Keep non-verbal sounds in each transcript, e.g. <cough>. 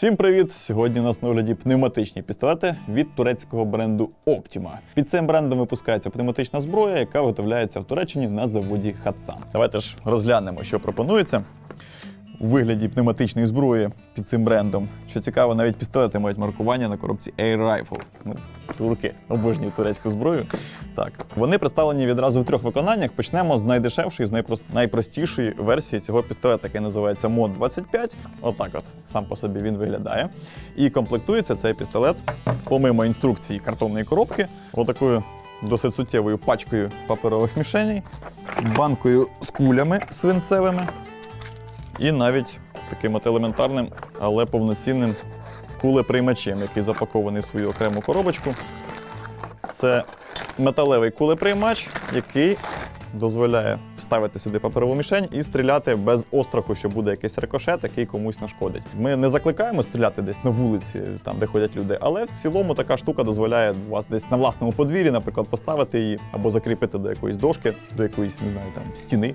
Всім привіт! Сьогодні у нас на огляді пневматичні пістолети від турецького бренду Optima. Під цим брендом випускається пневматична зброя, яка виготовляється в Туреччині на заводі Хатсан. Давайте ж розглянемо, що пропонується. У вигляді пневматичної зброї під цим брендом. Що цікаво, навіть пістолети мають маркування на коробці Air Rifle. Ну, турки обожнюють турецьку зброю. Так, вони представлені відразу в трьох виконаннях. Почнемо з найдешевшої, з найпрос- найпростішої версії цього пістолета, який називається Mod 25. Отак, от сам по собі він виглядає. І комплектується цей пістолет, помимо інструкції картонної коробки, отакою досить суттєвою пачкою паперових мішеней, банкою з кулями свинцевими і навіть таким от елементарним, але повноцінним кулеприймачем, який запакований в свою окрему коробочку. Це металевий кулеприймач, який дозволяє вставити сюди паперову мішень і стріляти без остраху, що буде якийсь рикошет, який комусь нашкодить. Ми не закликаємо стріляти десь на вулиці, там де ходять люди, але в цілому така штука дозволяє вас десь на власному подвір'ї, наприклад, поставити її або закріпити до якоїсь дошки, до якоїсь не знаю там стіни.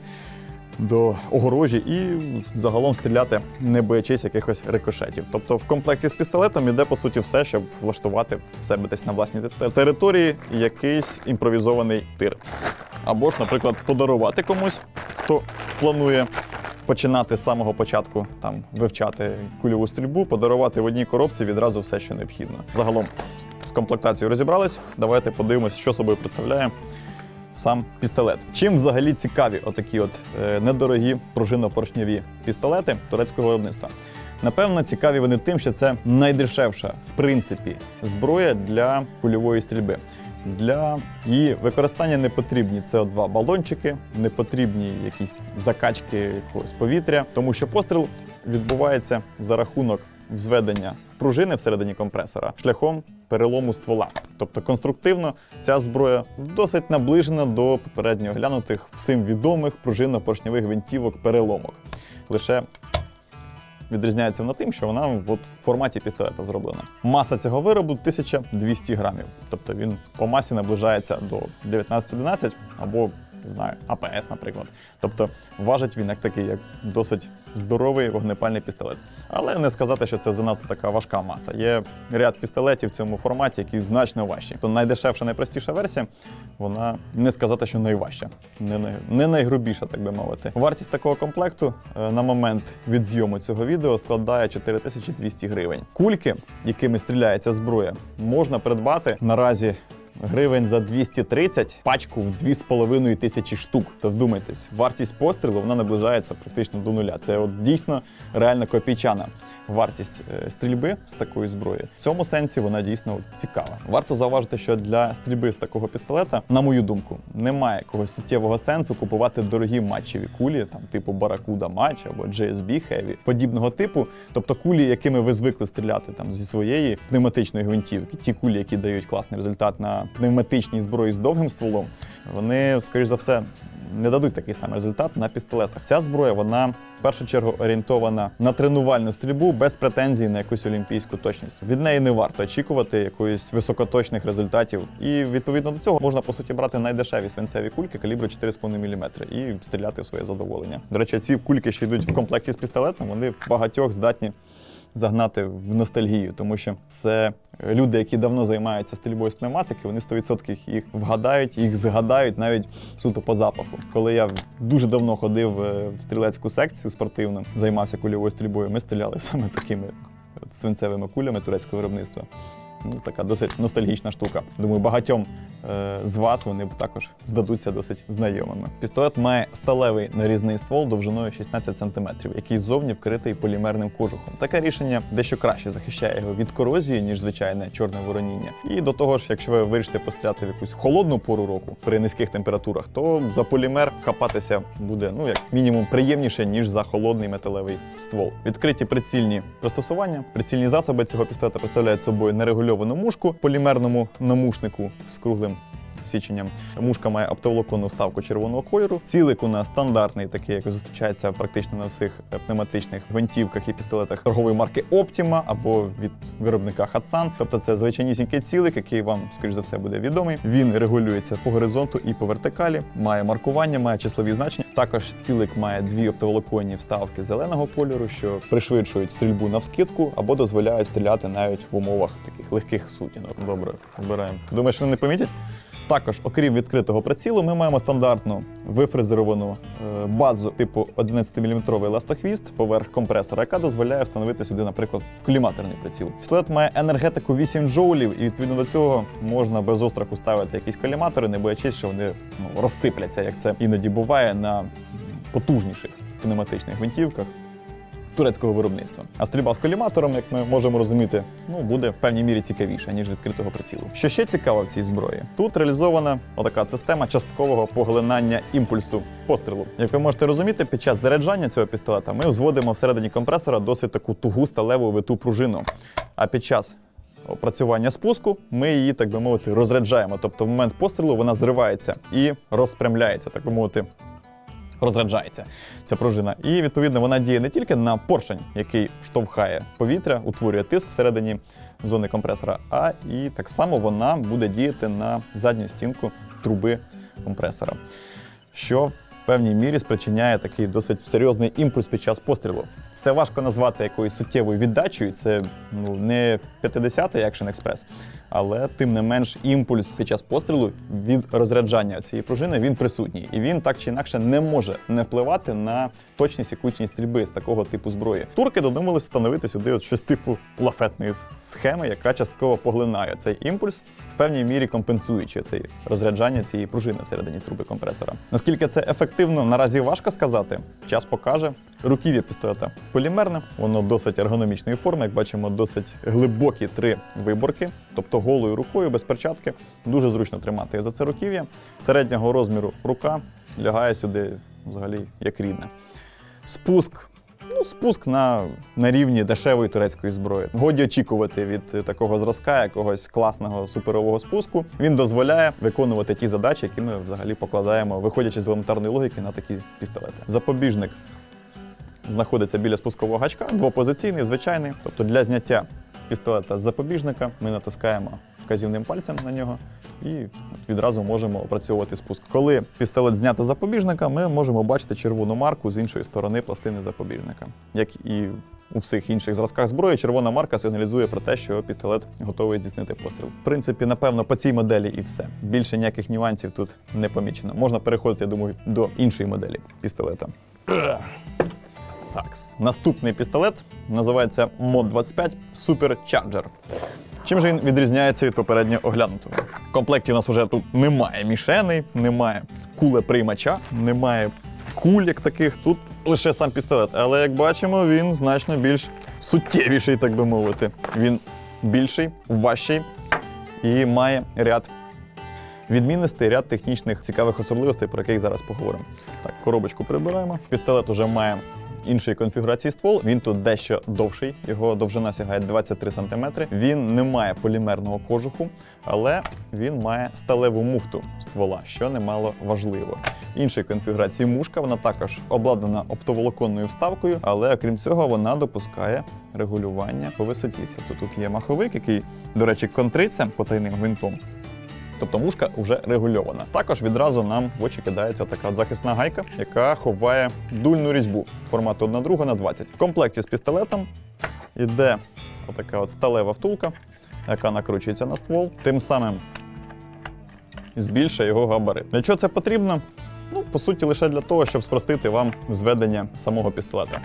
До огорожі і загалом стріляти, не боячись якихось рикошетів. Тобто в комплекті з пістолетом іде по суті все, щоб влаштувати в себе десь на власній території якийсь імпровізований тир. Або ж, наприклад, подарувати комусь, хто планує починати з самого початку там вивчати кульову стрільбу, подарувати в одній коробці відразу все, що необхідно. Загалом з комплектацією розібрались. Давайте подивимось, що собою представляє сам пістолет. Чим взагалі цікаві отакі от е, недорогі пружинно-поршньові пістолети турецького виробництва? Напевно, цікаві вони тим, що це найдешевша, в принципі, зброя для кульової стрільби. Для її використання не потрібні СО2 балончики, не потрібні якісь закачки якогось повітря, тому що постріл відбувається за рахунок взведення пружини всередині компресора шляхом перелому ствола. Тобто конструктивно ця зброя досить наближена до попередньо оглянутих всім відомих пружинно-поршньових гвинтівок переломок. Лише відрізняється вона тим, що вона в форматі пістолета зроблена. Маса цього виробу 1200 грамів. Тобто він по масі наближається до 1911 або не знаю, АПС, наприклад. Тобто важить він як такий, як досить здоровий вогнепальний пістолет. Але не сказати, що це занадто така важка маса. Є ряд пістолетів в цьому форматі, які значно важчі. То найдешевша, найпростіша версія, вона не сказати, що найважча, не, най- не найгрубіша, так би мовити. Вартість такого комплекту е, на момент відзйому цього відео складає 4200 гривень. Кульки, якими стріляється зброя, можна придбати наразі гривень за 230 пачку в 2,5 тисячі штук. То вдумайтесь, вартість пострілу вона наближається практично до нуля. Це от дійсно реальна копійчана вартість е, стрільби з такої зброї. В цьому сенсі вона дійсно цікава. Варто зауважити, що для стрільби з такого пістолета, на мою думку, немає якогось суттєвого сенсу купувати дорогі матчеві кулі, там типу Barracuda Match або GSB Heavy, подібного типу, тобто кулі, якими ви звикли стріляти там зі своєї пневматичної гвинтівки, ті кулі, які дають класний результат на пневматичній зброї з довгим стволом, вони, скоріш за все, не дадуть такий самий результат на пістолетах. Ця зброя вона в першу чергу орієнтована на тренувальну стрільбу без претензій на якусь олімпійську точність. Від неї не варто очікувати якоїсь високоточних результатів. І відповідно до цього можна по суті брати найдешеві свинцеві кульки калібру 4,5 мм і стріляти в своє задоволення. До речі, ці кульки, що йдуть в комплекті з пістолетом, вони багатьох здатні загнати в ностальгію, тому що це люди, які давно займаються стрільбою з пневматики, вони 100% їх вгадають, їх згадають навіть суто по запаху. Коли я дуже давно ходив е, в стрілецьку секцію спортивну, займався кульовою стрільбою, ми стріляли <laughs> саме такими свинцевими кулями турецького виробництва. Ну, така досить ностальгічна штука. Думаю, багатьом е, з вас вони б також здадуться досить знайомими. Пістолет має сталевий нарізний ствол довжиною 16 см, який ззовні вкритий полімерним кожухом. Таке рішення дещо краще захищає його від корозії, ніж звичайне чорне вороніння. І до того ж, якщо ви вирішите постріляти в якусь холодну пору року при низьких температурах, то за полімер хапатися буде ну як мінімум приємніше, ніж за холодний металевий ствол. Відкриті прицільні пристосування. Прицільні засоби цього пістолета представляють собою нерегульовану мушку полімерному намушнику з круглим січенням. Мушка має оптоволоконну вставку червоного кольору. Цілик у нас стандартний, такий, як зустрічається практично на всіх пневматичних гвинтівках і пістолетах торгової марки Optima або від виробника Hatsan. Тобто це звичайнісінький цілик, який вам, скоріш за все, буде відомий. Він регулюється по горизонту і по вертикалі, має маркування, має числові значення. Також цілик має дві оптоволоконні вставки зеленого кольору, що пришвидшують стрільбу навскидку або дозволяють стріляти навіть в умовах таких легких сутінок. Добре, обираємо. Думаєш, вони не помітять? Також, окрім відкритого прицілу, ми маємо стандартну вифрезеровану е, базу типу 11-мм ластохвіст поверх компресора, яка дозволяє встановити сюди, наприклад, коліматорний приціл. Пістолет має енергетику 8 джоулів, і відповідно до цього можна без остраху ставити якісь коліматори, не боячись, що вони ну, розсипляться, як це іноді буває на потужніших пневматичних гвинтівках турецького виробництва. А стрільба з коліматором, як ми можемо розуміти, ну буде в певній мірі цікавіша, ніж відкритого прицілу. Що ще цікаво в цій зброї? Тут реалізована отака система часткового поглинання імпульсу пострілу. Як ви можете розуміти, під час заряджання цього пістолета ми взводимо всередині компресора досить таку тугу сталеву виту пружину. А під час опрацювання спуску ми її, так би мовити, розряджаємо. Тобто в момент пострілу вона зривається і розпрямляється, так би мовити, розряджається ця пружина. І відповідно вона діє не тільки на поршень, який штовхає повітря, утворює тиск всередині зони компресора, а і так само вона буде діяти на задню стінку труби компресора, що в певній мірі спричиняє такий досить серйозний імпульс під час пострілу. Це важко назвати якоюсь суттєвою віддачею. Це ну не 50-й Action Express, але тим не менш імпульс під час пострілу від розряджання цієї пружини він присутній, і він так чи інакше не може не впливати на точність і кучність стрільби з такого типу зброї. Турки додумалися встановити сюди от щось типу лафетної схеми, яка частково поглинає цей імпульс, в певній мірі компенсуючи цей розряджання цієї пружини всередині труби компресора. Наскільки це ефективно, наразі важко сказати. Час покаже. Руків'я пістолета полімерне, воно досить ергономічної форми, як бачимо, досить глибокі три виборки, тобто голою рукою, без перчатки. Дуже зручно тримати за це руків'я. Середнього розміру рука лягає сюди взагалі як рідна. Спуск. Ну, спуск на, на рівні дешевої турецької зброї. Годі очікувати від такого зразка, якогось класного суперового спуску. Він дозволяє виконувати ті задачі, які ми взагалі покладаємо, виходячи з елементарної логіки на такі пістолети. Запобіжник знаходиться біля спускового гачка, двопозиційний, звичайний. Тобто для зняття пістолета з запобіжника ми натискаємо вказівним пальцем на нього і відразу можемо опрацьовувати спуск. Коли пістолет знято з запобіжника, ми можемо бачити червону марку з іншої сторони пластини запобіжника. Як і у всіх інших зразках зброї, червона марка сигналізує про те, що пістолет готовий здійснити постріл. В принципі, напевно, по цій моделі і все. Більше ніяких нюансів тут не помічено. Можна переходити, я думаю, до іншої моделі пістолета. Так, наступний пістолет називається Mod 25 Supercharger. Чим же він відрізняється від попередньо оглянутого? В комплекті у нас вже тут немає мішеней, немає кулеприймача, немає куль як таких. Тут лише сам пістолет. Але як бачимо, він значно більш суттєвіший, так би мовити. Він більший, важчий і має ряд відмінностей, ряд технічних цікавих особливостей, про яких зараз поговоримо. Так, коробочку прибираємо. Пістолет уже має іншої конфігурації ствол. Він тут дещо довший, його довжина сягає 23 см. Він не має полімерного кожуху, але він має сталеву муфту ствола, що немало важливо. Іншої конфігурації мушка, вона також обладнана оптоволоконною вставкою, але окрім цього, вона допускає регулювання по висоті. Тобто тут є маховик, який, до речі, контриться потайним гвинтом. Тобто мушка вже регульована. Також відразу нам в очі кидається така захисна гайка, яка ховає дульну різьбу формату 1 друга на 20. В комплекті з пістолетом йде отака от сталева втулка, яка накручується на ствол, тим самим збільшує його габарит. Для чого це потрібно? Ну, по суті, лише для того, щоб спростити вам зведення самого пістолета.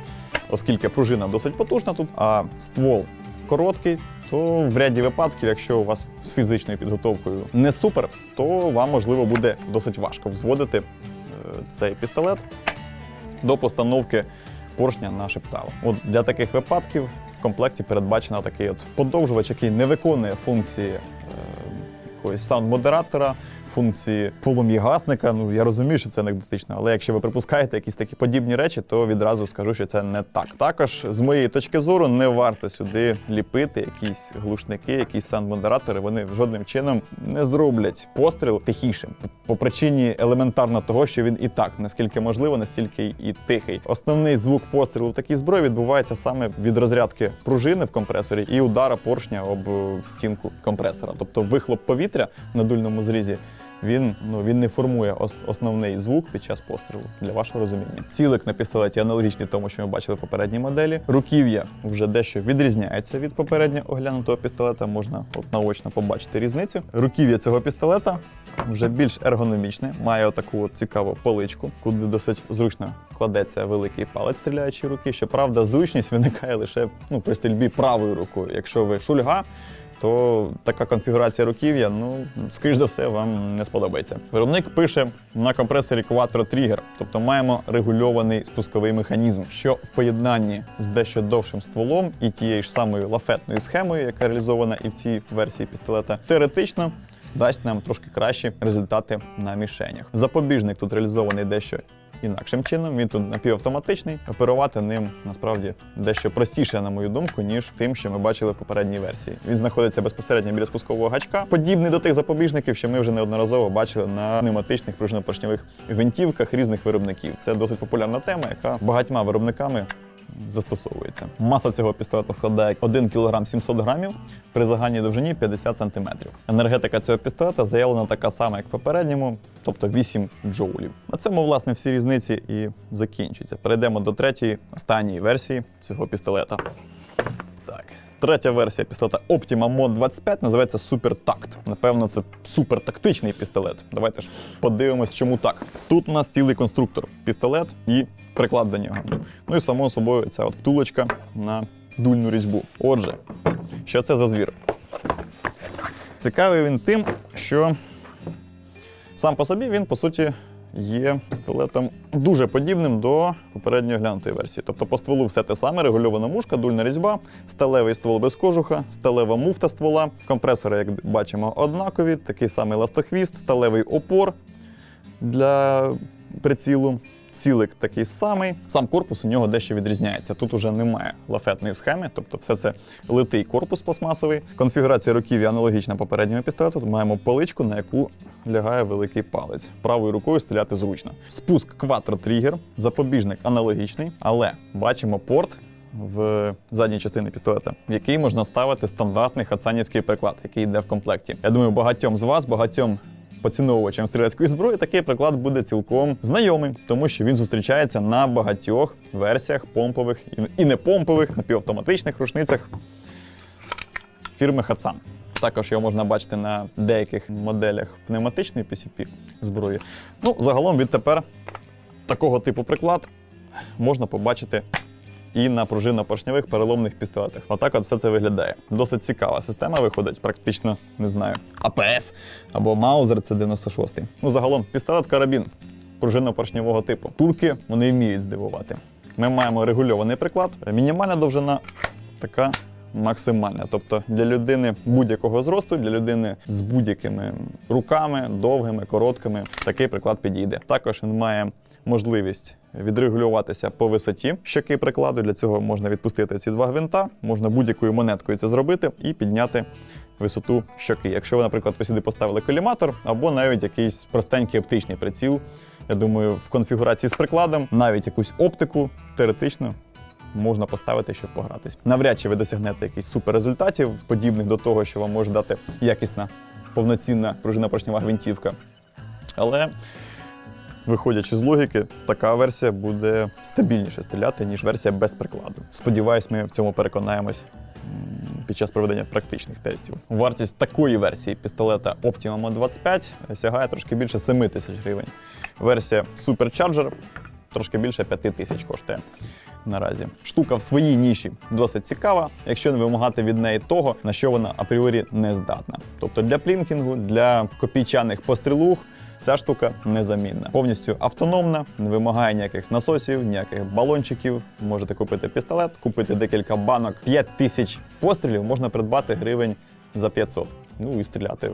Оскільки пружина досить потужна тут, а ствол короткий, то в ряді випадків, якщо у вас з фізичною підготовкою не супер, то вам можливо буде досить важко взводити е, цей пістолет до постановки поршня на шептало. От для таких випадків в комплекті передбачено такий от подовжувач, який не виконує функції е, якогось саунд-модератора, функції полум'ягасника. Ну я розумію, що це анекдотично, але якщо ви припускаєте якісь такі подібні речі, то відразу скажу, що це не так. Також з моєї точки зору не варто сюди ліпити якісь глушники, якісь саунд-модератори. Вони жодним чином не зроблять постріл тихішим по- по причині елементарно того, що він і так наскільки можливо, настільки і тихий. Основний звук пострілу в такій зброї відбувається саме від розрядки пружини в компресорі і удара поршня об е, стінку компресора. Тобто вихлоп повітря на дульному зрізі. Він ну він не формує ос- основний звук під час пострілу для вашого розуміння. Цілик на пістолеті аналогічний тому, що ми бачили в попередній моделі. Руків'я вже дещо відрізняється від попередньо оглянутого пістолета. Можна от наочно побачити різницю. Руків'я цього пістолета вже більш ергономічне, має отаку от цікаву поличку, куди досить зручно кладеться великий палець стріляючої руки. Щоправда, зручність виникає лише ну, при стрільбі правою рукою. Якщо ви шульга, то така конфігурація руків'я, ну, скоріш за все, вам не сподобається. Виробник пише на компресорі Quattro Trigger, тобто маємо регульований спусковий механізм, що в поєднанні з дещо довшим стволом і тією ж самою лафетною схемою, яка реалізована і в цій версії пістолета, теоретично дасть нам трошки кращі результати на мішенях. Запобіжник тут реалізований дещо інакшим чином. Він тут напівавтоматичний. Оперувати ним насправді дещо простіше, на мою думку, ніж тим, що ми бачили в попередній версії. Він знаходиться безпосередньо біля спускового гачка, подібний до тих запобіжників, що ми вже неодноразово бачили на пневматичних пружинопоршневих гвинтівках різних виробників. Це досить популярна тема, яка багатьма виробниками застосовується. Маса цього пістолета складає 1 кг 700 грамів при загальній довжині 50 см. Енергетика цього пістолета заявлена така сама, як попередньому, тобто 8 джоулів. На цьому, власне, всі різниці і закінчуються. Перейдемо до третьої, останньої версії цього пістолета. Третя версія пістолета Optima Mod 25 називається Super Tact. Напевно, це супертактичний пістолет. Давайте ж подивимось, чому так. Тут у нас цілий конструктор, пістолет і приклад до нього. Ну і само собою ця от втулочка на дульну різьбу. Отже, що це за звір? Цікавий він тим, що сам по собі він, по суті, є пістолетом дуже подібним до попередньої глянутої версії. Тобто по стволу все те саме, регульована мушка, дульна різьба, сталевий ствол без кожуха, сталева муфта ствола, компресори, як бачимо, однакові, такий самий ластохвіст, сталевий опор для прицілу. Цілик такий самий. Сам корпус у нього дещо відрізняється. Тут уже немає лафетної схеми, тобто все це литий корпус пластмасовий. Конфігурація руків'я аналогічна попередньому пістолету. Тут маємо поличку, на яку лягає великий палець. Правою рукою стріляти зручно. Спуск Trigger, запобіжник аналогічний, але бачимо порт. В задній частині пістолета, в який можна вставити стандартний хацанівський приклад, який йде в комплекті. Я думаю, багатьом з вас, багатьом поціновувачам стрілецької зброї, такий приклад буде цілком знайомий, тому що він зустрічається на багатьох версіях помпових і- і не помпових, напівавтоматичних рушницях фірми Hatsan. Також його можна бачити на деяких моделях пневматичної PCP зброї. Ну, загалом відтепер такого типу приклад можна побачити і на пружинно-поршневих переломних пістолетах. Отак от все це виглядає. Досить цікава система виходить, практично не знаю. АПС або Маузер це 96-й. Ну, загалом, пістолет карабін пружинно-поршневого типу. Турки вони вміють здивувати. Ми маємо регульований приклад, мінімальна довжина така. Максимальна, тобто для людини будь-якого зросту, для людини з будь-якими руками, довгими, короткими, такий приклад підійде. Також він має можливість відрегулюватися по висоті щоки прикладу. Для цього можна відпустити ці два гвинта, можна будь-якою монеткою це зробити і підняти висоту щоки. Якщо ви, наприклад, ви сюди поставили коліматор або навіть якийсь простенький оптичний приціл. Я думаю, в конфігурації з прикладом навіть якусь оптику теоретично можна поставити, щоб погратись. Навряд чи ви досягнете якихось суперрезультатів, подібних до того, що вам може дати якісна повноцінна пружина поршнева гвинтівка. Але Виходячи з логіки, така версія буде стабільніше стріляти, ніж версія без прикладу. Сподіваюсь, ми в цьому переконаємось під час проведення практичних тестів. Вартість такої версії пістолета Optima Mod 25 сягає трошки більше 7 тисяч гривень. Версія Supercharger трошки більше 5 тисяч коштує. Наразі штука в своїй ніші досить цікава, якщо не вимагати від неї того, на що вона апріорі не здатна. Тобто для плінкінгу, для копійчаних пострілух Ця штука незамінна, повністю автономна, не вимагає ніяких насосів, ніяких балончиків. Можете купити пістолет, купити декілька банок. 5 тисяч пострілів можна придбати гривень за 500. Ну і стріляти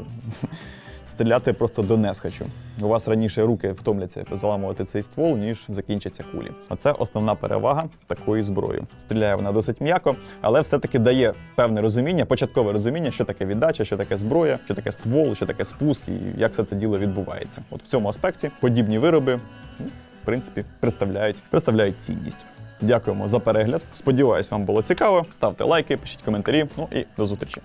стріляти просто до несхочу. У вас раніше руки втомляться заламувати цей ствол, ніж закінчаться кулі. Оце основна перевага такої зброї. Стріляє вона досить м'яко, але все-таки дає певне розуміння, початкове розуміння, що таке віддача, що таке зброя, що таке ствол, що таке спуск і як все це діло відбувається. От в цьому аспекті подібні вироби, ну, в принципі, представляють, представляють цінність. Дякуємо за перегляд. Сподіваюсь, вам було цікаво. Ставте лайки, пишіть коментарі. Ну і до зустрічі.